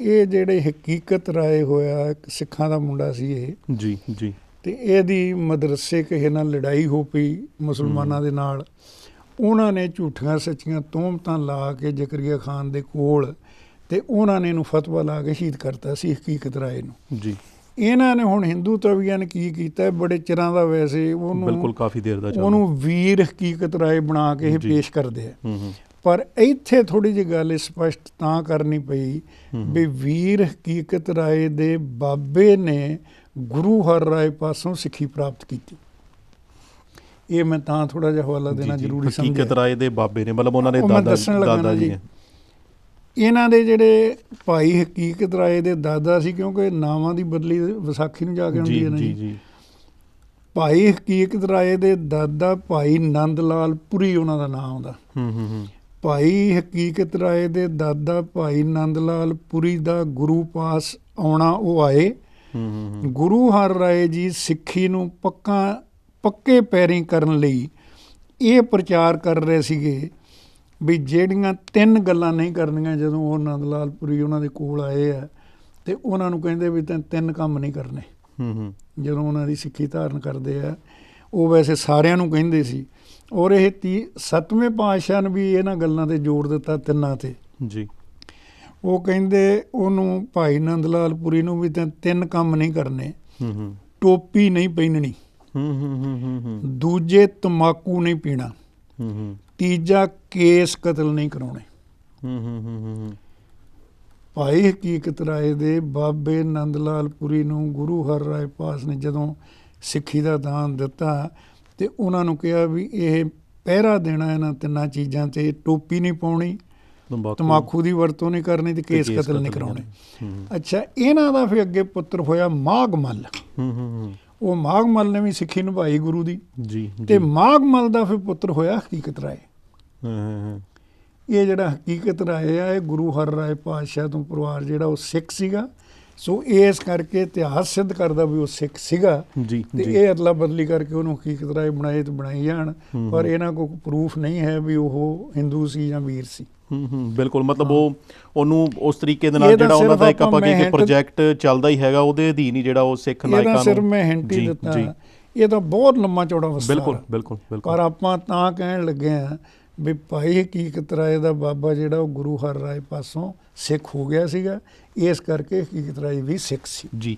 ਇਹ ਜਿਹੜੇ ਹਕੀਕਤ ਰਾਏ ਹੋਇਆ ਸਿੱਖਾਂ ਦਾ ਮੁੰਡਾ ਸੀ ਇਹ। ਜੀ ਜੀ। ਤੇ ਇਹਦੀ ਮਦਰਸੇ ਕਿਸੇ ਨਾਲ ਲੜਾਈ ਹੋ ਪਈ ਮੁਸਲਮਾਨਾਂ ਦੇ ਨਾਲ। ਉਹਨਾਂ ਨੇ ਝੂਠੀਆਂ ਸੱਚੀਆਂ ਤੋਹਮਤਾਂ ਲਾ ਕੇ ਜ਼ਕਰੀਆ ਖਾਨ ਦੇ ਕੋਲ ਤੇ ਉਹਨਾਂ ਨੇ ਇਹਨੂੰ ਫਤਵਾ ਲਾ ਕੇ ਸ਼ਹੀਦ ਕਰਤਾ ਸੀ ਹਕੀਕਤ ਰਾਏ ਨੂੰ। ਜੀ। ਇਹਨਾਂ ਨੇ ਹੁਣ ਹਿੰਦੂ ਤਵੀਆਂ ਨੇ ਕੀ ਕੀਤਾ ਬੜੇ ਚਿਰਾਂ ਦਾ ਵੈਸੇ ਉਹਨੂੰ ਬਿਲਕੁਲ ਕਾਫੀ ਦੇਰ ਦਾ ਉਹਨੂੰ ਵੀਰ ਹਕੀਕਤ ਰਾਏ ਬਣਾ ਕੇ ਇਹ। ਪੇਸ਼ ਕਰਦੇ ਆ। ਹੂੰ ਹੂੰ। ਪਰ ਇੱਥੇ ਥੋੜੀ ਜਿਹੀ ਗੱਲ ਸਪਸ਼ਟ ਤਾਂ ਕਰਨੀ ਪਈ। ਵੀ ਵੀਰ ਹਕੀਕਤ ਰਾਏ ਦੇ ਬਾਬੇ ਨੇ ਗੁਰੂ ਹਰ ਰਾਏ ਪਾਸੋਂ ਸਿੱਖੀ ਪ੍ਰਾਪਤ ਕੀਤੀ। ਇਹ ਮੈਂ ਤਾਂ ਥੋੜਾ ਜਿਹਾ ਹਵਾਲਾ ਦੇਣਾ। ਜ਼ਰੂਰੀ ਹਕੀਕਤ ਸਮਝਿਆ ਰਾਏ ਦੇ ਬਾਬੇ ਨੇ ਮਤਲਬ ਉਹਨਾਂ ਦੇ ਦਾਦਾ ਦਾਦਾ ਜੀ ਇਹਨਾਂ ਦੇ ਜਿਹੜੇ ਭਾਈ ਹਕੀਕਤ ਰਾਏ ਦੇ ਦਾਦਾ ਸੀ ਕਿਉਂਕਿ ਨਾਵਾਂ ਦੀ ਬਦਲੀ ਵਿਸਾਖੀ ਨੂੰ ਜਾ ਕੇ ਹੁੰਦੀ ਹੈ ਨਾ ਜੀ ਜੀ। ਜੀ। ਭਾਈ ਹਕੀਕਤ ਰਾਏ ਦੇ ਦਾਦਾ ਭਾਈ ਨੰਦ ਲਾਲ ਪੁਰੀ ਉਹਨਾਂ ਦਾ ਨਾਮ ਆਉਂਦਾ ਹੂੰ ਹੂੰ ਹੂੰ। ਭਾਈ ਹਕੀਕਤ ਰਾਏ ਦੇ ਦਾਦਾ ਭਾਈ ਨੰਦ ਲਾਲ ਪੁਰੀ ਦਾ ਗੁਰੂ ਪਾਸ ਆਉਣਾ ਉਹ ਆਏ। ਗੁਰੂ ਹਰ ਰਾਏ ਜੀ ਸਿੱਖੀ ਨੂੰ ਪੱਕਾ ਪੱਕੇ ਪੈਰੀਂ ਕਰਨ ਲਈ ਇਹ ਪ੍ਰਚਾਰ ਕਰ ਰਹੇ ਸੀਗੇ ਵੀ ਜਿਹੜੀਆਂ ਤਿੰਨ ਗੱਲਾਂ ਨਹੀਂ ਕਰਨੀਆਂ ਜਦੋਂ ਉਹ ਨੰਦ ਲਾਲ ਪੁਰੀ ਉਹਨਾਂ ਦੇ ਕੋਲ ਆਏ ਆ ਤੇ ਉਹਨਾਂ ਨੂੰ ਕਹਿੰਦੇ ਵੀ ਤੈਂ ਤਿੰਨ ਕੰਮ ਨਹੀਂ ਕਰਨੇ। ਹੂੰ ਹੂੰ। ਜਦੋਂ ਉਹਨਾਂ ਦੀ ਸਿੱਖੀ ਧਾਰਨ ਕਰਦੇ ਆ ਉਹ ਵੈਸੇ ਸਾਰਿਆਂ ਨੂੰ ਕਹਿੰਦੇ ਸੀ ਔਰ ਇਹ ਤੀ ਸੱਤਵੇਂ ਪਾਤਸ਼ਾਹ ਨੇ ਵੀ ਇਹਨਾਂ ਗੱਲਾਂ ਤੇ ਜ਼ੋਰ ਦਿੱਤਾ ਤਿੰਨਾਂ ਤੇ। ਜੀ। ਉਹ ਕਹਿੰਦੇ ਉਹਨੂੰ ਭਾਈ ਨੰਦ ਲਾਲ ਪੁਰੀ ਨੂੰ ਵੀ ਤਿੰਨ ਕੰਮ ਨਹੀਂ ਕਰਨੇ। ਹੂੰ ਹੂੰ। ਟੋਪੀ ਨਹੀਂ ਪਹਿਨਣੀ। ਹੂੰ ਹੂੰ ਹੂੰ ਹੂੰ ਹੂੰ ਦੂਜੇ ਤਮਾਕੂ ਨਹੀਂ ਪੀਣਾ। ਹੂੰ ਹੂੰ। ਤੀਜਾ ਕੇਸ ਕਤਲ ਨਹੀਂ ਕਰਾਉਣੇ। ਹੂੰ ਹੂੰ ਹੂੰ ਹੂੰ ਭਾਈ ਹਕੀਕਤ ਰਾਏ ਦੇ ਬਾਬੇ ਨੰਦ ਲਾਲ ਪੁਰੀ ਨੂੰ ਗੁਰੂ ਹਰ ਰਾਏ ਪਾਸ ਨੇ ਜਦੋਂ ਸਿੱਖੀ ਦਾ ਦਾਨ ਦਿੱਤਾ ਤੇ ਉਹਨਾਂ ਨੂੰ ਕਿਹਾ ਵੀ ਇਹ ਪਹਿਰਾ ਦੇਣਾ ਇਹਨਾਂ ਤਿੰਨਾਂ ਚੀਜ਼ਾਂ ਤੇ ਟੋਪੀ ਨਹੀਂ ਪਾਉਣੀ ਤਮਾਕੂ ਦੀ ਵਰਤੋਂ ਨਹੀਂ ਕਰਨੀ ਤੇ ਕੇਸ ਕਤਲ ਨਹੀਂ ਕਰਾਉਣੇ। ਅੱਛਾ ਇਹਨਾਂ ਦਾ ਫਿਰ ਅੱਗੇ ਪੁੱਤਰ ਹੋਇਆ ਮਾਘਮਲ ਹੂੰ ਹੂੰ ਉਹ ਮਾਘਮਲ ਨੇ ਵੀ ਸਿੱਖੀ ਨਿਭਾਈ ਗੁਰੂ ਦੀ। ਜੀ ਤੇ। ਮਾਘਮਲ ਦਾ ਫਿਰ ਪੁੱਤਰ ਹੋਇਆ ਹਕੀਕਤ ਰਾਏ। ਹਾਂ ਹਾਂ ਹਾਂ। ਇਹ ਜਿਹੜਾ ਹਕੀਕਤ ਰਾਏ ਆ ਇਹ ਗੁਰੂ ਹਰ ਰਾਏ ਪਾਤਸ਼ਾਹ ਤੋਂ ਪਰਿਵਾਰ ਜਿਹੜਾ ਉਹ ਸਿੱਖ ਸੀਗਾ। ਸੋ ਇਸ ਕਰਕੇ ਇਤਿਹਾਸ ਸਿੱਧ ਕਰਦਾ ਵੀ ਉਹ ਸਿੱਖ ਸੀਗਾ। ਜੀ ਤੇ ਇਹ ਅਦਲਾ ਬਦਲੀ ਕਰਕੇ ਉਹਨੂੰ ਹਕੀਕਤ ਰਾਏ ਬਣਾਏ ਤੇ ਬਣਾਈ ਜਾਣ। ਪਰ। ਇਹਨਾਂ ਕੋਲ ਪ੍ਰੂਫ ਨਹੀਂ ਹੈ ਵੀ ਉਹ ਹਿੰਦੂ ਸੀ ਜਾਂ ਵੀਰ ਸੀ। ਹੂੰ ਹੂੰ ਬਿਲਕੁਲ। ਮਤਲਬ ਉਹ ਉਹਨੂੰ ਉਸ ਤਰੀਕੇ ਦੇ ਨਾਲ ਇਹਦਾ ਜਿਹੜਾ ਉਹਨਾਂ ਦਾ ਇੱਕ ਆਪਾਂ ਮੈਂ ਪ੍ਰੋਜੈਕਟ ਚੱਲਦਾ ਹੀ ਹੈਗਾ ਉਹਦੇ ਅਧੀਨ ਹੀ ਜਿਹੜਾ ਉਹ ਸਿੱਖ ਇਹਦਾ ਨਾਇਕਾਂ ਸਿਰ ਨੂੰ ਮੈਂ ਹਿੰਟ ਹੀ ਜੀ, ਦਿੱਤਾ। ਜੀ। ਇਹ ਤਾਂ ਬਹੁਤ ਲੰਮਾ ਚੌੜਾ ਵਸਤਾਰ ਬਿਲਕੁਲ ਆ। ਬਿਲਕੁਲ। ਪਰ ਬਿਲਕੁਲ ਆਪਾਂ ਤਾਂ ਕਹਿਣ ਲੱਗੇ ਆ ਵੀ ਭਾਈ ਹਕੀਕਤ ਰਾਏ ਦਾ ਬਾਬਾ ਜਿਹੜਾ ਉਹ ਗੁਰੂ ਹਰ ਰਾਏ ਪਾਸੋਂ ਸਿੱਖ ਹੋ ਗਿਆ ਸੀਗਾ ਇਸ ਕਰਕੇ ਹਕੀਕਤ ਰਾਏ ਵੀ ਸਿੱਖ ਸੀ। ਜੀ।